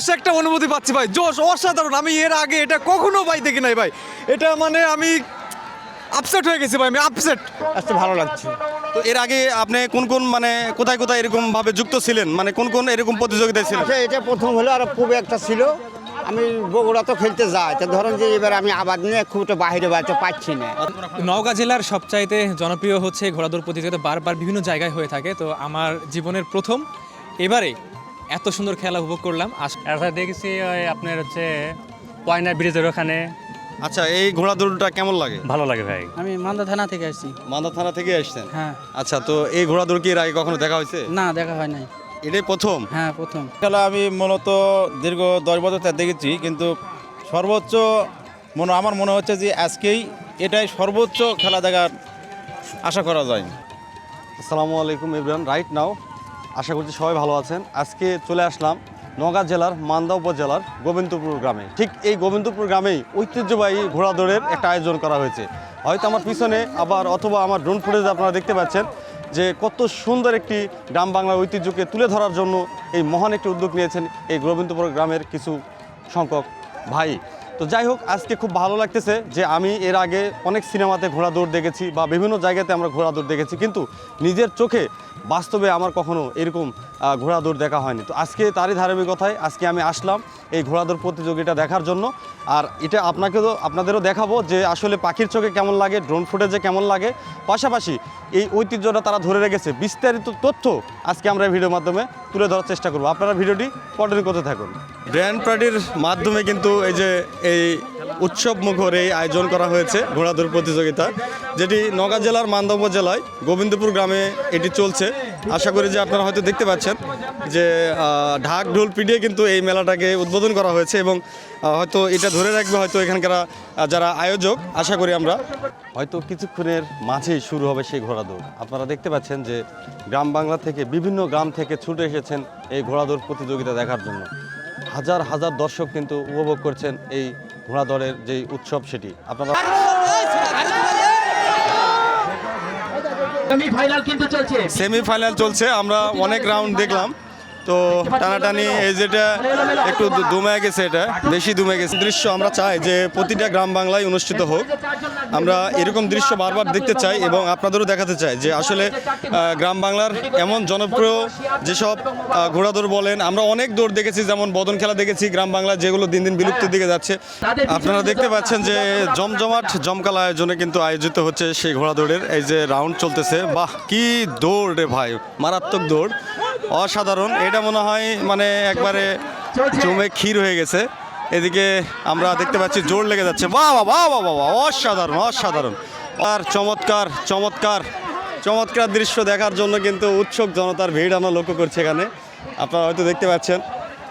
জোশ একটা অনুভূতি পাচ্ছি ভাই। জোশ অসাধারণ। আমি এর আগে এটা কখনো ভাই দেখি নাই ভাই। এটা মানে আমি আপসেট হয়ে গেছি ভাই আমি আপসেট আজকে ভালো লাগছে। তো এর আগে আপনি কোন কোন মানে কোথায় কোথায় এরকম ভাবে যুক্ত ছিলেন? মানে কোন কোন এরকম প্রতিযোগিতায় ছিলেন? আচ্ছা এটা প্রথম হলো আর খুব একটা ছিল। আমি বগুড়া তো খেলতে যাই তো ধরেন যে এবার আমি আবাদ নিয়ে খুব একটা বাইরে বাড়িতে পাচ্ছি না। নওগাঁ জেলার সবচাইতে জনপ্রিয় হচ্ছে ঘোড়াদৌড় প্রতিযোগিতা বারবার বিভিন্ন জায়গায় হয়ে থাকে। তো আমার জীবনের প্রথম। এবারে এত সুন্দর খেলা উপভোগ করলাম। আস- এরপরে দেখেছি ওই আপনার হচ্ছে পয়না ব্রিজের ওখানে। আচ্ছা এই ঘোড়া দৌড়টা কেমন লাগে? ভালো লাগে ভাই। আমি মালদা থানা থেকে আসছি। মান্দা থানা থেকে আসছেন? হ্যাঁ। আচ্ছা তো এই ঘোড়া দৌড় কি এর আগে কখনো দেখা হয়েছে? না দেখা হয় নাই। এটাই প্রথম? হ্যাঁ প্রথম। খেলা আমি মূলত দীর্ঘ দশ বছর থেকে দেখেছি কিন্তু সর্বোচ্চ মনে আমার মনে হচ্ছে যে আজকেই এটাই সর্বোচ্চ খেলা দেখার আশা করা যায়। আসসালামু আলাইকুম ইব্রাহিম রাইট নাও আশা করছি সবাই ভালো আছেন। আজকে চলে আসলাম নওগাঁ জেলার মান্দা উপজেলার গোবিন্দপুর গ্রামে। ঠিক এই গোবিন্দপুর গ্রামেই ঐতিহ্যবাহী ঘোড়া দৌড়ের একটা আয়োজন করা হয়েছে। হয়তো আমার পিছনে আবার অথবা আমার ড্রোন ফুটেজ আপনারা দেখতে পাচ্ছেন যে কত সুন্দর একটি গ্রাম বাংলার ঐতিহ্যকে তুলে ধরার জন্য এই মহান একটি উদ্যোগ নিয়েছেন এই গোবিন্দপুর গ্রামের কিছু সংখ্যক ভাই। তো যাই হোক, আজকে খুব ভালো লাগতেছে যে আমি এর আগে অনেক সিনেমাতে ঘোড়া দৌড় দেখেছি বা বিভিন্ন জায়গাতে আমরা ঘোড়া দৌড় দেখেছি, কিন্তু নিজের চোখে বাস্তবে আমার কখনো এরকম ঘোড়া দৌড় দেখা হয়নি। তো আজকে তারই ধারাবাহিকতায় আজকে আমি আসলাম এই ঘোড়া দৌড় প্রতিযোগিতা দেখার জন্য। আর এটা আপনাকেও, আপনাদেরও দেখাবো যে আসলে পাখির চোখে কেমন লাগে ড্রোন ফুটেজে কেমন লাগে। পাশাপাশি এই ঐতিহ্যটা তারা ধরে রেখেছে। বিস্তারিত তথ্য আজকে আমরা ভিডিওর মাধ্যমে তুলে ধরার চেষ্টা করব। আপনারা ভিডিওটি কন্টিনিউ করতে থাকুন। ব্র্যান্ড পার্টির মাধ্যমে কিন্তু এই যে এই উৎসব মুখর এই আয়োজন করা হয়েছে ঘোড়াদৌড় প্রতিযোগিতা, যেটি নগাঁ জেলার মান্দা উপজেলায় গোবিন্দপুর গ্রামে এটি চলছে। আশা করি যে আপনারা হয়তো দেখতে পাচ্ছেন যে ঢাক ঢোল পিটিয়ে কিন্তু এই মেলাটাকে উদ্বোধন করা হয়েছে এবং হয়তো এটা ধরে রাখবে হয়তো এখানকার যারা আয়োজক, আশা করি আমরা হয়তো কিছুক্ষণের মাঝেই শুরু হবে সেই ঘোড়াদৌড়। আপনারা দেখতে পাচ্ছেন যে, গ্রাম বাংলা থেকে বিভিন্ন গ্রাম থেকে ছুটে এসেছেন এই ঘোড়াদৌড় প্রতিযোগিতা দেখার জন্য। হাজার হাজার দর্শক কিন্তু উপভোগ করছেন এই ঘোড়া দলের যে উৎসব সেটি। আপনারা সেমিফাইনাল চলছে। আমরা অনেক রাউন্ড দেখলাম। তো টানাটানি এই যেটা একটু দুমে গেছে এটা বেশি দুমে গেছে। দৃশ্য আমরা চাই যে প্রতিটা গ্রাম বাংলায় অনুষ্ঠিত হোক। আমরা এরকম দৃশ্য বারবার দেখতে চাই এবং আপনাদেরও দেখাতে চাই যে আসলে গ্রাম বাংলার এমন জনপ্রিয় যেসব আহ, ঘোড়া দৌড় বলেন আমরা অনেক দৌড় দেখেছি যেমন বদন খেলা দেখেছি গ্রাম বাংলা যেগুলো দিন দিন বিলুপ্তির দিকে যাচ্ছে। আপনারা দেখতে পাচ্ছেন যে জমজমাট জমকাল আয়োজনে কিন্তু আয়োজিত হচ্ছে সেই ঘোড়া দৌড়ের এই যে রাউন্ড চলতেছে। বাহ কি দৌড় রে ভাই মারাত্মক দৌড়। অসাধারণ। এটা মনে হয় মানে একবারে জমে ক্ষীর হয়ে গেছে। এদিকে আমরা দেখতে পাচ্ছি জোর লেগে যাচ্ছে। বাহ বাহ বাহ অসাধারণ অসাধারণ। আর চমৎকার চমৎকার চমৎকার দৃশ্য দেখার জন্য কিন্তু উৎসুক জনতার ভিড় আমরা লক্ষ্য করছি এখানে। আপনারা হয়তো দেখতে পাচ্ছেন,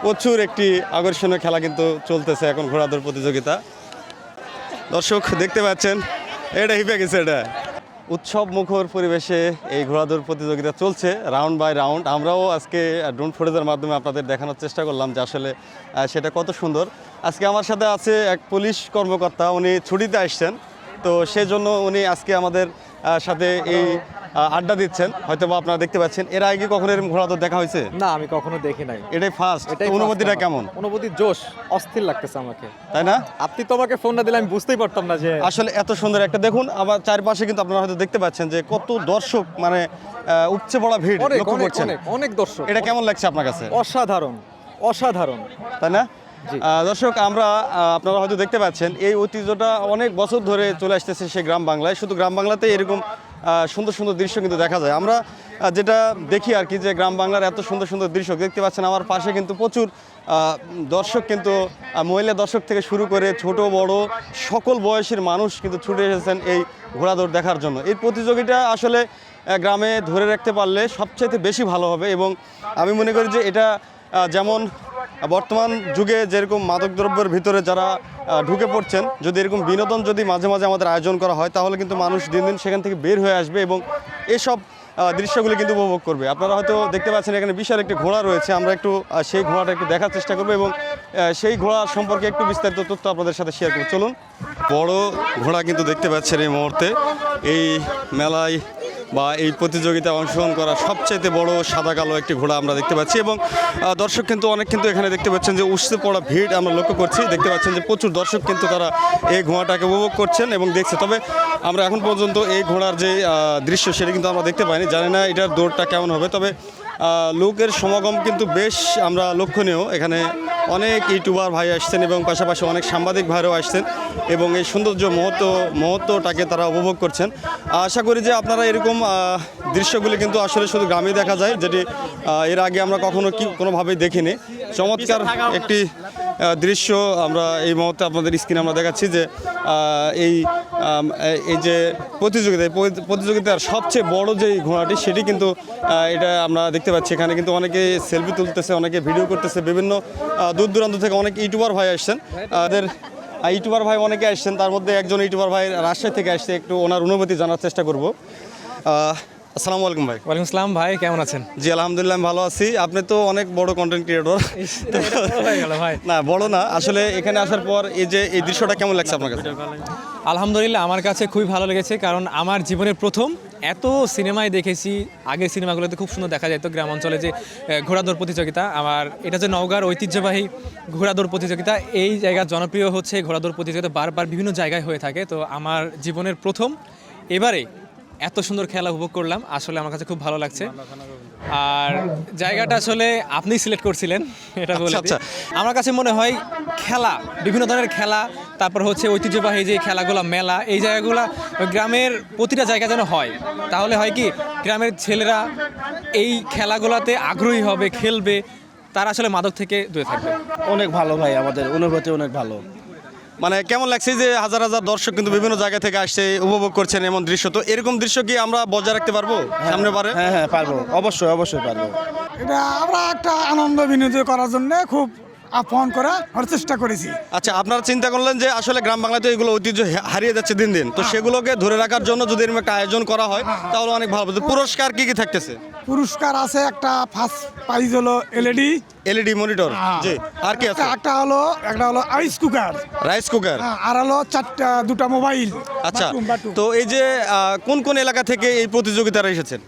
প্রচুর একটি আকর্ষণীয় খেলা কিন্তু চলতেছে এখন ঘোড়াদৌড় প্রতিযোগিতা। দর্শক, দেখতে পাচ্ছেন, এটা হিপে গেছে, এটা। উৎসব মুখর পরিবেশে এই ঘোড়াদৌড় প্রতিযোগিতা চলছে রাউন্ড বাই রাউন্ড আমরাও আজকে ড্রোন ফুটেজের মাধ্যমে আপনাদের দেখানোর চেষ্টা করলাম যে আসলে সেটা কত সুন্দর। আজকে আমার সাথে আছে এক পুলিশ কর্মকর্তা, উনি ছুটিতে আসছেন। তো সেজন্য উনি আজকে আমাদের সাথে এই আড্ডা দিচ্ছেন হয়তো বা আপনারা দেখতে পাচ্ছেন। এর আগে কখনো এরকম ঘোড়াদৌড় দেখা হয়েছে? না আমি কখনো দেখি নাই। এটাই ফার্স্ট অনুভূতিটা কেমন? অনুভূতি জোশ অস্থির লাগতেছে আমাকে। তাই না? আপনি তো আমাকে ফোন না দিলে আমি বুঝতেই পারতাম না যে আসলে এত সুন্দর একটা দেখুন আবার চারপাশে কিন্তু আপনারা হয়তো দেখতে পাচ্ছেন যে কত দর্শক মানে উপচে পড়া ভিড় অনেক লক্ষ্য করছেন। অনেক দর্শক। এটা কেমন লাগছে আপনার কাছে? অসাধারণ অসাধারণ। তাই না? দর্শক আমরা আপনারা হয়তো দেখতে পাচ্ছেন এই ঐতিহ্যটা অনেক বছর ধরে চলে আসতেছে সেই গ্রাম বাংলায়। শুধু গ্রাম বাংলাতে এরকম সুন্দর সুন্দর দৃশ্য কিন্তু দেখা যায়। আমরা যেটা দেখি আর কি যে গ্রাম বাংলার এত সুন্দর সুন্দর দৃশ্য, দেখতে পাচ্ছেন আমার পাশে কিন্তু প্রচুর দর্শক কিন্তু মহিলা দর্শক থেকে শুরু করে ছোট, বড়, সকল বয়সের মানুষ কিন্তু ছুটে এসেছেন এই ঘোড়াদৌড় দেখার জন্য। এই প্রতিযোগিতা আসলে গ্রামে ধরে রাখতে পারলে সবচাইতে বেশি ভালো হবে এবং আমি মনে করি যে এটা যেমন বর্তমান যুগে যেরকম মাদকদ্রব্যের ভিতরে যারা ঢুকে পড়ছেন, যদি এরকম বিনোদন যদি মাঝে মাঝে আমাদের আয়োজন করা হয়, তাহলে কিন্তু মানুষ দিন দিন সেখান থেকে বের হয়ে আসবে এবং এসব দৃশ্যগুলি কিন্তু উপভোগ করবে। আপনারা হয়তো দেখতে পাচ্ছেন এখানে বিশাল একটি ঘোড়া রয়েছে। আমরা একটু সেই ঘোড়াটা একটু দেখার চেষ্টা করব এবং সেই ঘোড়া সম্পর্কে একটু বিস্তারিত তথ্য আপনাদের সাথে শেয়ার করব। চলুন। বড় ঘোড়া কিন্তু দেখতে পাচ্ছেন এই মুহূর্তে। এই মেলায় বা এই প্রতিযোগিতায় অংশগ্রহণ করা সবচাইতে বড় সাদা কালো একটি ঘোড়া আমরা দেখতে পাচ্ছি এবং দর্শক কিন্তু অনেক কিন্তু এখানে দেখতে পাচ্ছেন যে উঠতে পড়া ভিড় আমরা লক্ষ্য করছি। দেখতে পাচ্ছেন যে প্রচুর দর্শক কিন্তু তারা এই ঘোড়াটাকে উপভোগ করছেন এবং দেখছে। তবে আমরা এখন পর্যন্ত এই ঘোড়ার যে দৃশ্য সেটা কিন্তু আমরা দেখতে পাইনি। জানি না এটার দৌড়টা কেমন হবে। তবে লোকের সমাগম কিন্তু বেশ আমরা লক্ষণীয়। এখানে অনেক ইউটিউবার ভাই আসছেন এবং পাশাপাশি অনেক সাংবাদিক ভাইরাও আসছেন এবং এই সৌন্দর্য মুহূর্ত, মুহূর্তটাকে তারা উপভোগ করছেন। আশা করি যে আপনারা এরকম দৃশ্যগুলি কিন্তু আসলে শুধু গ্রামে দেখা যায়, যেটি এর আগে আমরা কখনো কি, কোনোভাবেই দেখিনি। চমৎকার একটি দৃশ্য আমরা এই মুহূর্তে আপনাদের স্ক্রিনে আমরা দেখাচ্ছি যে এই এই যে প্রতিযোগিতা প্রতিযোগিতার সবচেয়ে বড় যে ঘোড়াটি, সেটি কিন্তু এটা আমরা দেখতে পাচ্ছি। এখানে কিন্তু অনেকে সেলফি তুলতেছে, অনেকে ভিডিও করতেছে। বিভিন্ন দূর দূরান্ত থেকে অনেক ইউটিউবার ভাই আসছেন। তাদের ইউটিউবার ভাই অনেকে আসছেন, তার মধ্যে একজন ইউটিউবার ভাই রাজশাহী থেকে আসছে। একটু ওনার অনুভূতি জানার চেষ্টা করব। আসসালামু আলাইকুম ভাই। ওয়ালাইকুম আসসালাম ভাই কেমন আছেন? জি আলহামদুলিল্লাহ ভালো আছি। আপনি তো অনেক বড় কন্টেন্ট ক্রিয়েটর ভাই। না বড় না আসলে এখানে আসার পর এই যে এই দৃশ্যটা কেমন লাগছে আপনার কাছে? আলহামদুলিল্লাহ আমার কাছে খুবই ভালো লেগেছে কারণ আমার জীবনের প্রথম এত সিনেমায় দেখেছি। আগের সিনেমাগুলোতে খুব সুন্দর দেখা যেত গ্রাম অঞ্চলে যে ঘোড়াদৌড় প্রতিযোগিতা আমার এটা যে নওগাঁর ঐতিহ্যবাহী ঘোড়াদৌড় প্রতিযোগিতা। এই জায়গার জনপ্রিয় হচ্ছে ঘোড়াদৌড় প্রতিযোগিতা বারবার বিভিন্ন জায়গায় হয়ে থাকে। তো আমার জীবনের প্রথম এবারে এত সুন্দর খেলা উপভোগ করলাম আসলে আমার কাছে খুব ভালো লাগছে। আর জায়গাটা আসলে আপনি সিলেক্ট করছিলেন এটা বলে আচ্ছা, আমার কাছে মনে হয় খেলা বিভিন্ন ধরনের খেলা তারপর হচ্ছে ঐতিহ্যবাহী যে খেলাগুলো মেলা এই জায়গাগুলো গ্রামের প্রতিটা জায়গা যেন হয়। তাহলে হয় কি গ্রামের ছেলেরা এই খেলাগুলোতে আগ্রহী হবে খেলবে তারা আসলে মাদক থেকে দূরে থাকবে। অনেক ভালো ভাই আমাদের অনুভূতি অনেক ভালো। মানে কেমন লাগছে যে হাজার হাজার দর্শক কিন্তু বিভিন্ন জায়গা থেকে আসছে উপভোগ করছেন এমন দৃশ্য? তো এরকম দৃশ্য কি আমরা বজায় রাখতে পারব সামনে পারে হ্যাঁ হ্যাঁ পারব। অবশ্যই অবশ্যই পারব। এটা আমরা একটা আনন্দ বিনোদন করার জন্য খুব আপন করা আর চেষ্টা করেছি। আচ্ছা আপনারা চিন্তা করলেন যে আসলে গ্রাম বাংলাতে এগুলো ঐতিহ্য হারিয়ে যাচ্ছে দিন দিন। তো সেগুলোকে ধরে রাখার জন্য যদি এরকম একটা আয়োজন করা হয় তাহলে অনেক ভালো। পুরস্কার কি কি থাকতেছে? পুরস্কার আছে একটা ফার্স্ট প্রাইজ হলো এলইডি। এলইডি মনিটর জি। আর কি আছে? একটা হলো একটা হলো আইস কুকার। Rice cooker. আর হলো চারটা দুটা মোবাইল আচ্ছা। তো এই যে কোন কোন এলাকা থেকে এই প্রতিযোগিতারা এসেছেন?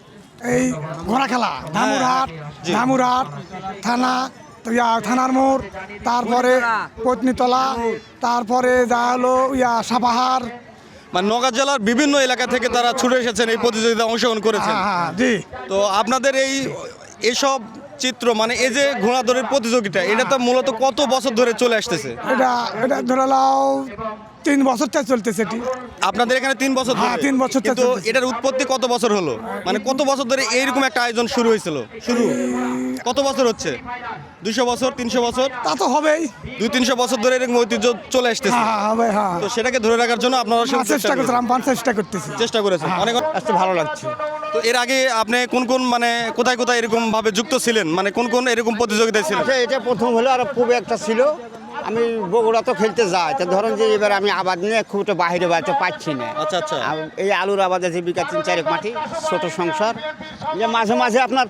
এই ঘোড়া খেলা ধামুরহাট ধামুরহাট থানা ইয়া থানার মোড় তারপরে পত্নীতলা তারপরে যা হলো ইয়া সাপাহার। মানে নগাঁ জেলার বিভিন্ন এলাকা থেকে তারা ছুটে এসেছেন এই প্রতিযোগিতায় অংশগ্রহণ করেছেন। হ্যাঁ হ্যাঁ জি। তো আপনাদের এই এসব চিত্র মানে এই যে ঘোড়া দৌড়ের প্রতিযোগিতা এটা তো মূলত কত বছর ধরে চলে আসতেছে? এটা এটা ধরে লাও তিন বছর থেকে চলতেছে এটি। আপনাদের এখানে তিন বছর হ্যাঁ, তিন বছর কিন্তু এটার উৎপত্তি কত বছর হলো? মানে কত বছর ধরে এইরকম একটা আয়োজন শুরু হয়েছিল? শুরু। কত বছর হচ্ছে? দুইশো বছর তিনশো বছর? তা তো হবেই। দুই তিনশো বছর ধরে এরকম ঐতিহ্য চলে আসতেছে। হ্যাঁ হ্যাঁ, হবে হ্যাঁ। তো সেটাকে ধরে রাখার জন্য আপনারা সব চেষ্টা করছেন? চেষ্টা করতেছি। চেষ্টা করেছেন। অনেক আসতে ভালো লাগছে। তো এর আগে আপনি কোন কোন মানে কোথায় কোথায় এরকম ভাবে যুক্ত ছিলেন? মানে কোন কোন এরকম প্রতিযোগিতায় ছিলেন? আচ্ছা এটা প্রথম হলো আর খুব একটা ছিল। আমি বগুড়া তো খেলতে যাই তা ধরেন যে এবার আমি আবাদ নিয়ে খুব একটা বাইরে বাড়িতে পাচ্ছি না। আচ্ছা আচ্ছা। এই আলুর আবাদে জীবিকা তিন চারেক মাটি ছোট সংসার। যে মাঝে মাঝে আপনার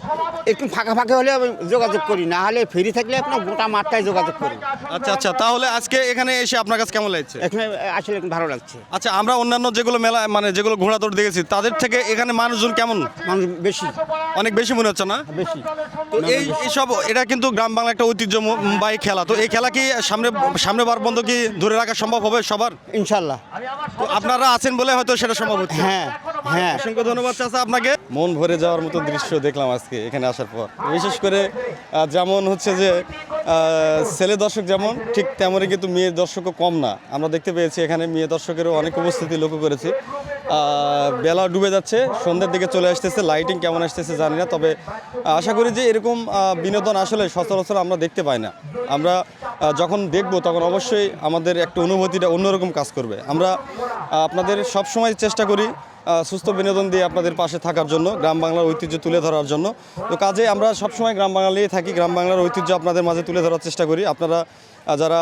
একটু ফাঁকা ফাঁকা হলে আমি যোগাযোগ করি না হলে ফ্রি থাকলে আপনার গোটা মাঠটাই যোগাযোগ করি। আচ্ছা আচ্ছা তাহলে আজকে এখানে এসে আপনার কাছে কেমন লাগছে? এখানে আসলে ভালো লাগছে। আচ্ছা আমরা অন্যান্য যেগুলো মেলা মানে যেগুলো ঘোড়া দৌড় দেখেছি তাদের থেকে এখানে মানুষজন কেমন? মানুষ বেশি। অনেক বেশি মনে হচ্ছে না? বেশি। তো এই এইসব এটা কিন্তু গ্রাম বাংলা একটা ঐতিহ্যবাহী খেলা। তো এই খেলা কি সামনে সামনে বার বন্ধ কি ধরে রাখা সম্ভব হবে সবার? ইনশাল্লাহ। তো আপনারা আছেন বলে হয়তো সেটা সম্ভব হচ্ছে। হ্যাঁ হ্যাঁ। অসংখ্য ধন্যবাদ চাচা আপনাকে। মন ভরে যাওয়ার মতো দৃশ্য দেখলাম আজকে এখানে আসার পর। বিশেষ করে যেমন হচ্ছে যে ছেলে দর্শক যেমন ঠিক তেমনই কিন্তু মেয়ে দর্শকও কম না। আমরা দেখতে পেয়েছি এখানে মেয়ে দর্শকেরও অনেক উপস্থিতি লক্ষ্য করেছি। বেলা ডুবে যাচ্ছে সন্ধ্যের দিকে চলে আসতেছে লাইটিং কেমন আসতেছে জানি না তবে আশা করি যে এরকম বিনোদন আসলে সচরাচর আমরা দেখতে পাই না। আমরা যখন দেখব তখন অবশ্যই আমাদের একটা অনুভূতিটা অন্যরকম কাজ করবে। আমরা আপনাদের সবসময় চেষ্টা করি সুস্থ বিনোদন দিয়ে আপনাদের পাশে থাকার জন্য, গ্রাম বাংলার ঐতিহ্য তুলে ধরার জন্য। তো কাজে আমরা সবসময় গ্রাম বাংলায় থাকি, গ্রাম বাংলার ঐতিহ্য আপনাদের মাঝে তুলে ধরার চেষ্টা করি। আপনারা যারা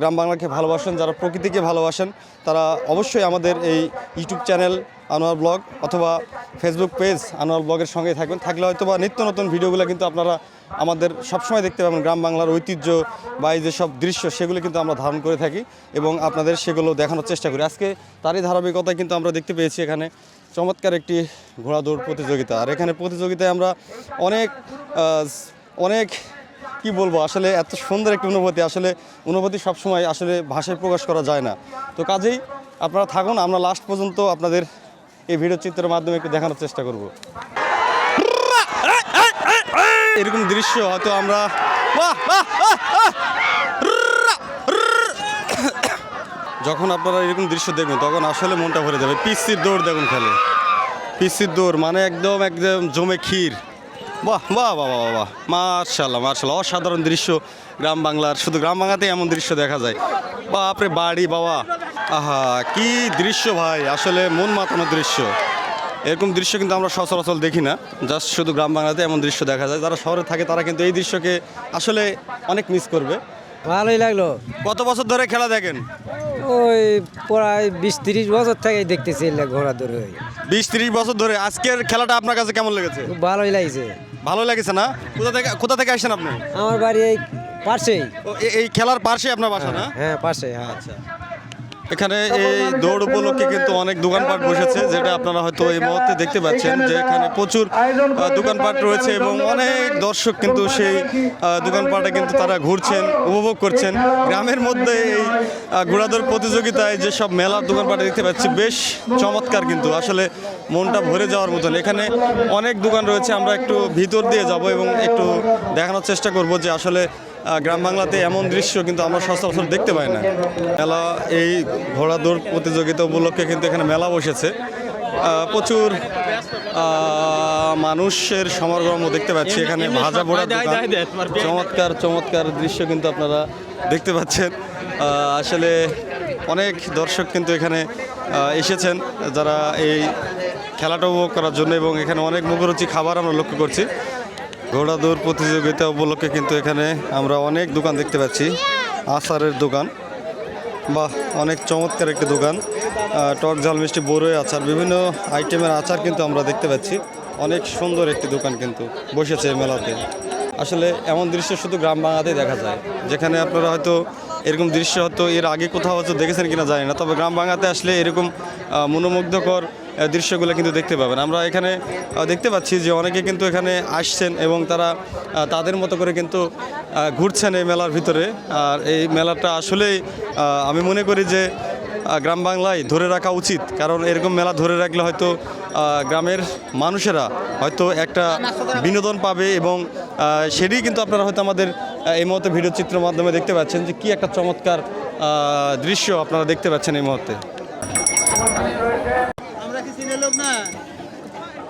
গ্রাম বাংলাকে ভালোবাসেন, যারা প্রকৃতিকে ভালোবাসেন, তারা অবশ্যই আমাদের এই ইউটিউব চ্যানেল আনোয়ার ব্লগ অথবা ফেসবুক পেজ আনোয়ার ব্লগের সঙ্গে থাকবেন। থাকলে হয়তো বা নিত্য নতুন ভিডিওগুলো কিন্তু আপনারা আমাদের সবসময় দেখতে পাবেন। গ্রাম বাংলার ঐতিহ্য বা এই যেসব দৃশ্য, সেগুলো কিন্তু আমরা ধারণ করে থাকি এবং আপনাদের সেগুলো দেখানোর চেষ্টা করি। আজকে তারই ধারাবাহিকতায় কিন্তু আমরা দেখতে পেয়েছি এখানে চমৎকার একটি ঘোড়া দৌড় প্রতিযোগিতা। আর এখানে প্রতিযোগিতায় আমরা অনেক অনেক, কি বলব, আসলে এত সুন্দর একটি অনুভূতি। আসলে অনুভূতি সবসময় আসলে ভাষায় প্রকাশ করা যায় না। তো কাজেই আপনারা থাকুন, আমরা লাস্ট পর্যন্ত আপনাদের এই ভিডিও চিত্রের মাধ্যমে একটু দেখানোর চেষ্টা করব। এরকম দৃশ্য হয়তো আমরা! যখন আপনারা এরকম দৃশ্য দেখবেন, তখন আসলে মনটা ভরে যাবে। পিসির দৌড় দেখুন খেলে। পিসির দৌড় মানে একদম একদম জমে ক্ষীর। বাহ বাহ বাহ বাহ বাহ। মার্শাল্লাহ মার্শাল্লাহ অসাধারণ দৃশ্য গ্রাম বাংলার। শুধু গ্রাম বাংলাতেই এমন দৃশ্য দেখা যায়। বাপরে বাড়ি, বাবা। আহা কি দৃশ্য ভাই আসলে মন মাতানো দৃশ্য। এরকম দৃশ্য কিন্তু আমরা সচরাচর দেখি না জাস্ট শুধু গ্রাম বাংলাতে এমন দৃশ্য দেখা যায়। যারা শহরে থাকে তারা কিন্তু এই দৃশ্যকে আসলে অনেক মিস করবে। ভালোই লাগল। কত বছর ধরে খেলা দেখেন? ওই প্রায় বিশ তিরিশ বছর থেকে দেখতেছি ঘোড়া দৌড়। বিশ ত্রিশ বছর ধরে আজকের খেলাটা আপনার কাছে কেমন লেগেছে? খুব ভালোই লাগছে। ভালো লেগেছে না? কোথা থেকে কোথা থেকে আসছেন আপনি? আমার বাড়ি এই পাশেই। এই খেলার পাশে আপনার বাসা না? হ্যাঁ পাশে হ্যাঁ। এখানে এই দৌড় উপলক্ষে কিন্তু অনেক দোকানপাট বসেছে যেটা আপনারা হয়তো এই মুহূর্তে দেখতে পাচ্ছেন যে এখানে প্রচুর দোকানপাট রয়েছে এবং অনেক দর্শক কিন্তু সেই দোকানপাটে কিন্তু তারা ঘুরছেন উপভোগ করছেন। গ্রামের মধ্যে এই ঘোড়াদৌড় প্রতিযোগিতায় যেসব মেলার দোকানপাটে দেখতে পাচ্ছি বেশ চমৎকার কিন্তু। আসলে মনটা ভরে যাওয়ার মতন। এখানে অনেক দোকান রয়েছে আমরা একটু ভিতর দিয়ে যাব এবং একটু দেখানোর চেষ্টা করব যে আসলে গ্রাম বাংলাতে এমন দৃশ্য কিন্তু আমরা সচরাচর দেখতে পাই না। মেলা এই ঘোড়া দৌড় প্রতিযোগিতা উপলক্ষে কিন্তু এখানে মেলা বসেছে। প্রচুর মানুষের সমাগম দেখতে পাচ্ছি এখানে ভাজা পোড়া দোকান। চমৎকার চমৎকার দৃশ্য কিন্তু আপনারা দেখতে পাচ্ছেন। আসলে অনেক দর্শক কিন্তু এখানে এসেছেন যারা এই খেলাটা উপভোগ করার জন্য এবং এখানে অনেক মুখরুচি খাবার আমরা লক্ষ্য করছি। ঘোড়া দৌড় প্রতিযোগিতা উপলক্ষে কিন্তু এখানে আমরা অনেক দোকান দেখতে পাচ্ছি। আচারের দোকান। বাহ, অনেক চমৎকার একটি দোকান। টক ঝাল, মিষ্টি, বড়ই আচার, বিভিন্ন আইটেমের আচার কিন্তু আমরা দেখতে পাচ্ছি। অনেক সুন্দর একটি দোকান কিন্তু বসেছে মেলাতে। আসলে এমন দৃশ্য শুধু গ্রাম বাংলাতেই দেখা যায়, যেখানে আপনারা হয়তো এরকম দৃশ্য হয়তো এর আগে কোথাও হয়তো দেখেছেন কিনা জানি না, তবে গ্রাম বাংলাতে আসলে এরকম মনোমুগ্ধকর দৃশ্যগুলো কিন্তু দেখতে পাবেন। আমরা এখানে দেখতে পাচ্ছি যে অনেকে কিন্তু এখানে আসছেন এবং তারা তাদের মতো করে কিন্তু ঘুরছেন এই মেলার ভিতরে। আর এই মেলাটা আসলেই আমি মনে করি যে গ্রাম বাংলায় ধরে রাখা উচিত। কারণ এরকম মেলা ধরে রাখলে হয়তো গ্রামের মানুষেরা হয়তো একটা বিনোদন পাবে এবং সেটি কিন্তু আপনারা হয়তো আমাদের এই মুহূর্তে ভিডিও চিত্রের মাধ্যমে দেখতে পাচ্ছেন যে কি একটা চমৎকার দৃশ্য আপনারা দেখতে পাচ্ছেন এই মুহূর্তে।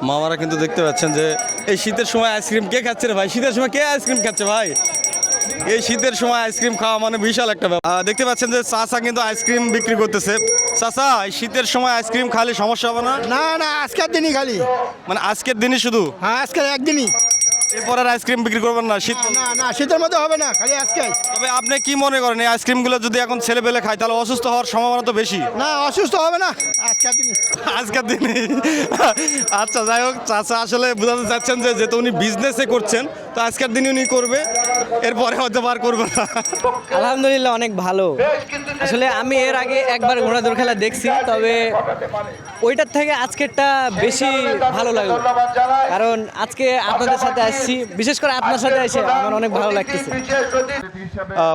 মামারা কিন্তু দেখতে পাচ্ছেন যে এই শীতের সময় আইসক্রিম কে খাচ্ছে রে ভাই? শীতের সময় কে আইসক্রিম খাচ্ছে ভাই? এই শীতের সময় আইসক্রিম খাওয়া মানে বিশাল একটা ব্যাপার। দেখতে পাচ্ছেন যে চাষা কিন্তু আইসক্রিম বিক্রি করতেছে। চাষা এই শীতের সময় আইসক্রিম খালি সমস্যা হবে না? না না আজকের দিনই খালি। মানে আজকের দিনই শুধু? হ্যাঁ আজকের একদিনই। এরপর আর আইসক্রিম বিক্রি করবেন না শীত না না শীতের মধ্যে হবে না খালি আজকে। তবে আপনি কি মনে করেন এই আইসক্রিমগুলো যদি এখন ছেলেপেলে খায় তাহলে অসুস্থ হওয়ার সম্ভাবনা তো বেশি? না অসুস্থ হবে না আজকের দিনই। আজকের দিনে আচ্ছা যাই হোক চাচা আসলে বোঝাতে চাচ্ছেন যে যেহেতু উনি বিজনেসে করছেন তো আজকের দিনে উনি করবে এরপরে হয়তো বার করবে না। আলহামদুলিল্লাহ অনেক ভালো। আসলে আমি এর আগে একবার ঘোড়া দৌড় খেলা দেখছি তবে ওইটার থেকে আজকেরটা বেশি ভালো লাগল। কারণ আজকে আপনাদের সাথে আসছি বিশেষ করে আপনার সাথে এসে আমার অনেক ভালো লাগতেছে।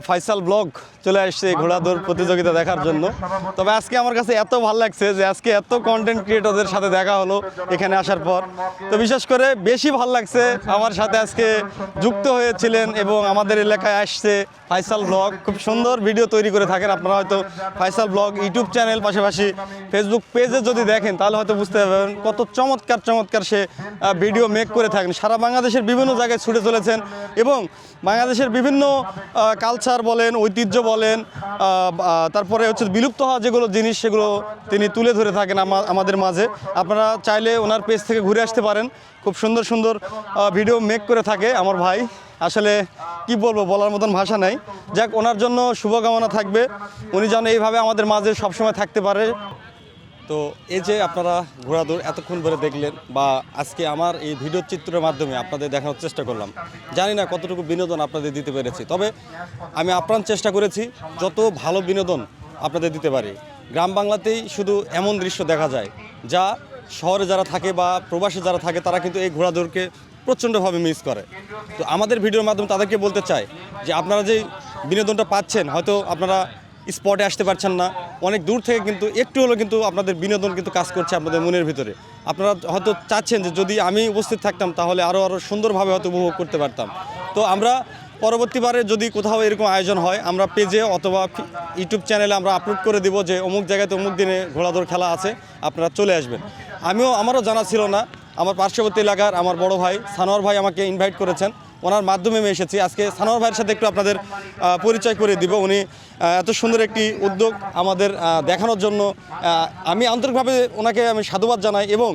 ফাইসাল ব্লগ চলে আসছে ঘোড়া দৌড় প্রতিযোগিতা দেখার জন্য। তবে আজকে আমার কাছে এত ভালো লাগছে যে আজকে এত কন্টেন্ট ক্রিয়েটরদের সাথে দেখা হলো এখানে আসার পর। তো বিশেষ করে বেশি ভালো লাগছে আমার সাথে আজকে যুক্ত হয়েছিলেন এবং আমাদের এলাকায় আসছে ফাইসাল ব্লগ। খুব সুন্দর ভিডিও তৈরি করে থাকেন আপনারা হয়তো ফাইসাল ব্লগ ইউটিউব চ্যানেল, পাশাপাশি ফেসবুক পেজে যদি দেখেন, তাহলে হয়তো বুঝতে পারবেন কত চমৎকার চমৎকার সে ভিডিও মেক করে থাকেন। সারা বাংলাদেশের বিভিন্ন জায়গায় ছুটে চলেছেন এবং বাংলাদেশের বিভিন্ন কালচার বলেন, ঐতিহ্য বলেন তারপরে হচ্ছে বিলুপ্ত হওয়া যেগুলো জিনিস, সেগুলো তিনি তুলে ধরে থাকেন আমাদের মাঝে। আপনারা চাইলে ওনার পেজ থেকে ঘুরে আসতে পারেন। খুব সুন্দর সুন্দর ভিডিও মেক করে থাকে আমার ভাই। আসলে কি বলব, বলার মতন ভাষা নাই। যাক, ওনার জন্য শুভকামনা থাকবে। উনি যেন এইভাবে আমাদের মাঝে সবসময় থাকতে পারে। তো এই যে আপনারা ঘোড়া দৌড় এতক্ষণ ধরে দেখলেন বা আজকে আমার এই ভিডিও চিত্রের মাধ্যমে আপনাদের দেখানোর চেষ্টা করলাম, জানি না কতটুকু বিনোদন আপনাদের দিতে পেরেছি। তবে আমি আপ্রাণ চেষ্টা করেছি, যত ভালো বিনোদন আপনাদের দিতে পারি। গ্রাম বাংলাতেই শুধু এমন দৃশ্য দেখা যায়, যা শহরে যারা থাকে বা প্রবাসে যারা থাকে, তারা কিন্তু এই ঘোড়া দৌড়কে প্রচণ্ডভাবে মিস করে। তো আমাদের ভিডিওর মাধ্যমে তাদেরকে বলতে চাই যে আপনারা যে বিনোদনটা পাচ্ছেন, হয়তো আপনারা স্পটে আসতে পারছেন না। অনেক দূর থেকে কিন্তু একটু হলেও কিন্তু আপনাদের বিনোদন কিন্তু কাজ করছে আপনাদের মনের ভিতরে। আপনারা হয়তো চাচ্ছেন যে যদি আমি উপস্থিত থাকতাম, তাহলে আরও আরও সুন্দরভাবে হয়তো উপভোগ করতে পারতাম। তো আমরা পরবর্তীবারে যদি কোথাও এরকম আয়োজন হয়, আমরা পেজে অথবা ইউটিউব চ্যানেলে আমরা আপলোড করে দিব যে অমুক জায়গাতে অমুক দিনে ঘোড়াদৌড় খেলা আছে, আপনারা চলে আসবেন। আমিও আমারও জানা ছিল না। আমার পার্শ্ববর্তী এলাকার আমার বড় ভাই সানোয়ার ভাই আমাকে ইনভাইট করেছেন। ওনার মাধ্যমে আমি এসেছি। আজকে সানোয়ার ভাইয়ের সাথে একটু আপনাদের পরিচয় করে দিব। উনি এত সুন্দর একটি উদ্যোগ আমাদের দেখানোর জন্য আমি আন্তরিকভাবে ওনাকে আমি সাধুবাদ জানাই এবং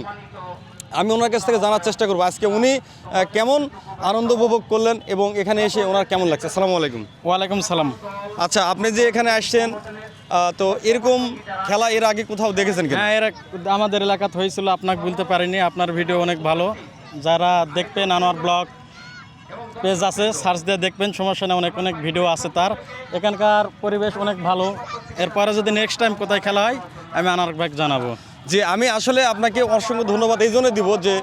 আমি ওনার কাছ থেকে জানার চেষ্টা করব। আজকে উনি কেমন আনন্দ উপভোগ করলেন এবং এখানে এসে ওনার কেমন লাগছে? আসসালামু আলাইকুম। ওয়ালাইকুম সালাম। আচ্ছা আপনি যে এখানে আসছেন তো এরকম খেলা এর আগে কোথাও দেখেছেন কিনা? হ্যাঁ এর আমাদের এলাকাতে হয়েছিল আপনাকে বলতে পারিনি আপনার ভিডিও অনেক ভালো। যারা দেখবেন আনোয়ার ব্লগ পেজ আছে সার্চ দিয়ে দেখবেন সমস্যা নেই অনেক অনেক ভিডিও আছে তার। এখানকার পরিবেশ অনেক ভালো। এরপরে যদি নেক্সট টাইম কোথায় খেলা হয় আমি আনোয়ার ভাই জানাব। যে আমি আসলে আপনাকে অসংখ্য ধন্যবাদ এই জন্য দিব যে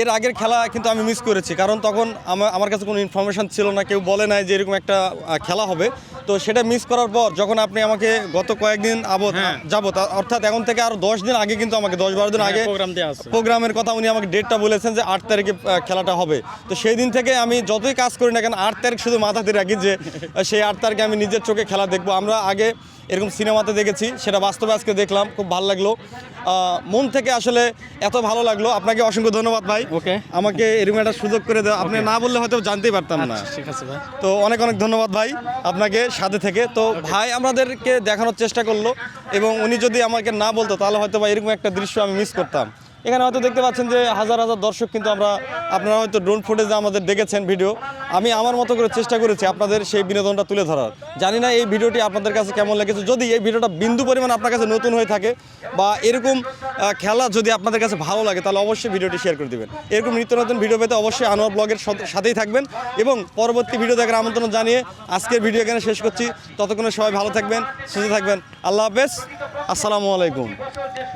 এর আগের খেলা কিন্তু আমি মিস করেছি। কারণ তখন আমার আমার কাছে কোনো ইনফরমেশন ছিল না কেউ বলে নাই যে এরকম একটা খেলা হবে। তো সেটা মিস করার পর যখন আপনি আমাকে গত কয়েকদিন আবত যাবত অর্থাৎ এখন থেকে আরও দশ দিন আগে কিন্তু আমাকে দশ বারো দিন আগে প্রোগ্রাম প্রোগ্রামের কথা উনি আমাকে ডেটটা বলেছেন যে আট তারিখে খেলাটা হবে। তো সেই দিন থেকে আমি যতই কাজ করি না কেন আট তারিখ শুধু মাথাতে রাখি যে সেই আট তারিখে আমি নিজের চোখে খেলা দেখব। আমরা আগে এরকম সিনেমাতে দেখেছি সেটা বাস্তবে আজকে দেখলাম খুব ভালো লাগল। মন থেকে আসলে এত ভালো লাগল। আপনাকে অসংখ্য ধন্যবাদ ভাই। ওকে। আমাকে এরকম একটা সুযোগ করে দেওয়া। আপনি না বললে হয়তো জানতেই পারতাম না। ঠিক আছে ভাই। তো অনেক অনেক ধন্যবাদ ভাই। আপনাকে সাথে থেকে। তো ভাই আমাদেরকে দেখানোর চেষ্টা করল এবং উনি যদি আমাকে না বলতো, তাহলে হয়তো বা এরকম একটা দৃশ্য আমি মিস করতাম। এখানে হয়তো দেখতে পাচ্ছেন যে হাজার হাজার দর্শক কিন্তু আমরা, আপনারা হয়তো ড্রোন ফুটেজে আমাদের দেখেছেন ভিডিও আমি আমার মতো করে চেষ্টা করেছি আপনাদের সেই বিনোদনটা তুলে ধরার। জানি না এই ভিডিওটি আপনাদের কাছে কেমন লেগেছে। যদি এই ভিডিওটা বিন্দু পরিমাণ আপনার কাছে নতুন হয়ে থাকে বা এরকম খেলা যদি আপনাদের কাছে ভালো লাগে, তাহলে অবশ্যই ভিডিওটি শেয়ার করে দেবেন। এরকম নিত্য নতুন ভিডিও পেতে অবশ্যই আনোয়ার ব্লগের সাথেই থাকবেন এবং পরবর্তী ভিডিও দেখার আমন্ত্রণ জানিয়ে আজকের ভিডিও এখানে শেষ করছি। ততক্ষণে সবাই ভালো থাকবেন, সুস্থ থাকবেন। আল্লাহ হাফেজ। আসসালামু আলাইকুম।